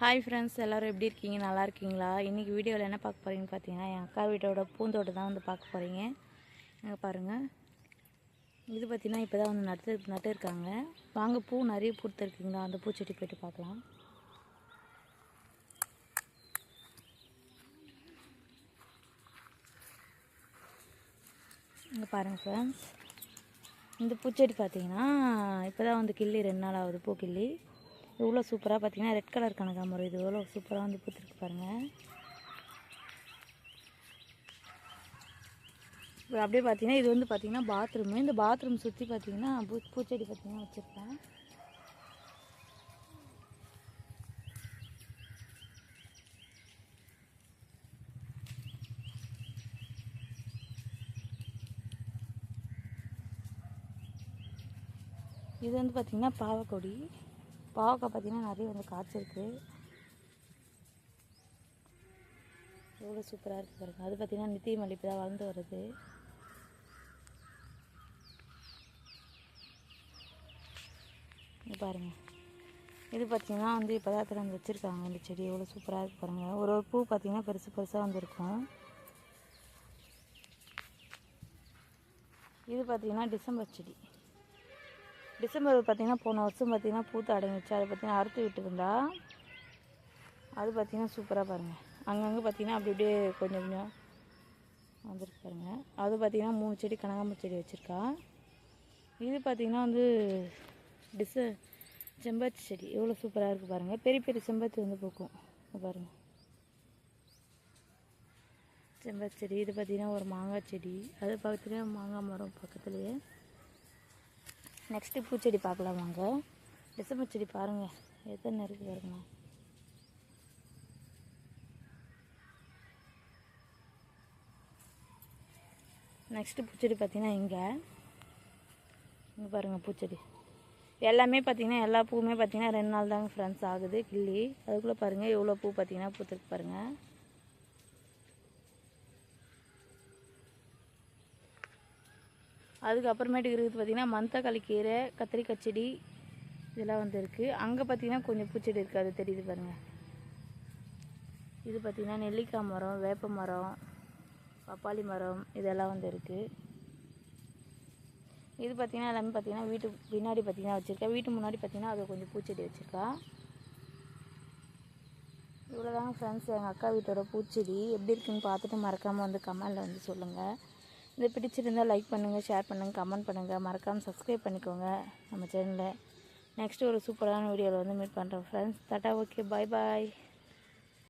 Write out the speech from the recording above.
Hi friends எல்லோரும் எப்படி இருக்கீங்க? நல்லா இருக்கீங்களா? இன்றைக்கி வீடியோவில் என்ன பார்க்க போகிறீங்கன்னு பார்த்தீங்கன்னா என் அக்கா வீட்டோட பூந்தோட்டம் தான் வந்து பார்க்க போகிறீங்க இங்கே பாருங்கள் இது பார்த்திங்கன்னா இப்போ தான் வந்து நட்டு நட்டு இருக்காங்க வாங்க பூ நிறைய பூத்துருக்குங்களா? அந்த பூச்செடி போய்ட்டு பார்க்கலாம். இங்கே பாருங்கள் ஃப்ரெண்ட்ஸ் இந்த பூச்செடி பார்த்தீங்கன்னா இப்போ தான் வந்து கிள்ளி ரெண்டு நாள் ஆகுது பூ கிள்ளி. எவ்வளோ சூப்பராக பார்த்தீங்கன்னா ரெட் கலர் கனகாமரம் இது எவ்வளோ சூப்பராக வந்து பூத்துருக்கு பாருங்கள் அப்படியே பார்த்தீங்கன்னா இது வந்து பார்த்தீங்கன்னா பாத்ரூமு இந்த பாத்ரூம் சுற்றி பார்த்தீங்கன்னா பூ பூச்செடி பார்த்தீங்கன்னா வச்சுருப்பேன் இது வந்து பார்த்திங்கன்னா பாவக்கொடி பாவக்காய் பார்த்திங்கன்னா நிறைய வந்து காய்ச்சிருக்கு எவ்வளோ சூப்பராக இருக்குது பாருங்கள் அது பார்த்திங்கன்னா நித்திய மல்லிப்பு தான் வளர்ந்து வருது பாருங்கள் இது பார்த்திங்கன்னா வந்து இப்போ தான் வந்து வச்சுருக்காங்க இந்த செடி. எவ்வளோ சூப்பராக இருக்குது பாருங்கள் ஒரு ஒரு பூ பார்த்திங்கன்னா பெருசு பெருசாக வந்திருக்கும். இது பார்த்திங்கன்னா டிசம்பர் செடி. டிசம்பர் பார்த்திங்கன்னா போன வருஷம் பார்த்திங்கன்னா பூத்து அடங்கிடுச்சு. அதை பார்த்திங்கன்னா அறுத்து விட்டுருந்தா அது பார்த்திங்கன்னா சூப்பராக பாருங்கள் அங்கங்கே பார்த்திங்கன்னா அப்படி அப்படியே கொஞ்சம் கொஞ்சம் வந்துருக்கு பாருங்கள் அது பார்த்திங்கன்னா மூணு செடி கனகாம்பரம் செடி வச்சுருக்கா. இது பார்த்திங்கன்னா வந்து டிச செம்பருத்தி செடி. எவ்வளோ சூப்பராக இருக்குது பாருங்கள் பெரிய பெரிய செம்பருத்தி வந்து பூக்கும். பாருங்கள் செம்பருத்தி செடி இது பார்த்திங்கன்னா ஒரு மாங்காய் செடி. அது பக்கத்துலேயே மாங்காய் மரம் பக்கத்துலேயே. நெக்ஸ்ட்டு பூச்செடி பார்க்கலாம் வாங்க டிசம்பர் செடி பாருங்கள் எத்தனை இருக்குது பாருங்க. நெக்ஸ்ட்டு பூச்செடி பார்த்தீங்கன்னா இங்கே. இங்கே பாருங்கள் பூச்செடி. எல்லாமே பார்த்தீங்கன்னா எல்லா பூவுமே பார்த்தீங்கன்னா ரெண்டு நாள் தாங்க ஃப்ரெண்ட்ஸ் ஆகுது கிள்ளி. அதுக்குள்ளே பாருங்கள் எவ்வளோ பூ பார்த்தீங்கன்னா பூத்துருக்கு பாருங்கள் அதுக்கப்புறமேட்டுக்கு இருக்குது பார்த்திங்கன்னா மந்தக்காளி கீரை கத்திரிக்காய் செடி இதெல்லாம் வந்துருக்கு. அங்கே பார்த்திங்கன்னா கொஞ்சம் பூச்செடி இருக்குது அது தெரியுது பாருங்கள் இது பார்த்திங்கன்னா நெல்லிக்காய் மரம் வேப்ப மரம் பப்பாளி மரம் இதெல்லாம் வந்து இருக்குது இது பார்த்திங்கன்னா எல்லாமே பார்த்திங்கன்னா வீட்டு பின்னாடி பார்த்திங்கன்னா வச்சுருக்கேன் வீட்டு முன்னாடி பார்த்திங்கன்னா அது கொஞ்சம் பூச்செடி வச்சுருக்கா. இவ்வளோதாங்க ஃப்ரெண்ட்ஸ் எங்கள் அக்கா வீட்டோட பூச்செடி எப்படி இருக்குன்னு பார்த்துட்டு மறக்காமல் வந்து கமெண்டில் வந்து சொல்லுங்கள் இது பிடிச்சிருந்தால் லைக் பண்ணுங்கள் ஷேர் பண்ணுங்கள் கமெண்ட் பண்ணுங்கள் மறக்காமல் சப்ஸ்கிரைப் பண்ணிக்கோங்க நம்ம சேனலில் நெக்ஸ்ட்டு ஒரு சூப்பரான வீடியோவில் வந்து மீட் பண்ணுறோம் friends tata okay bye bye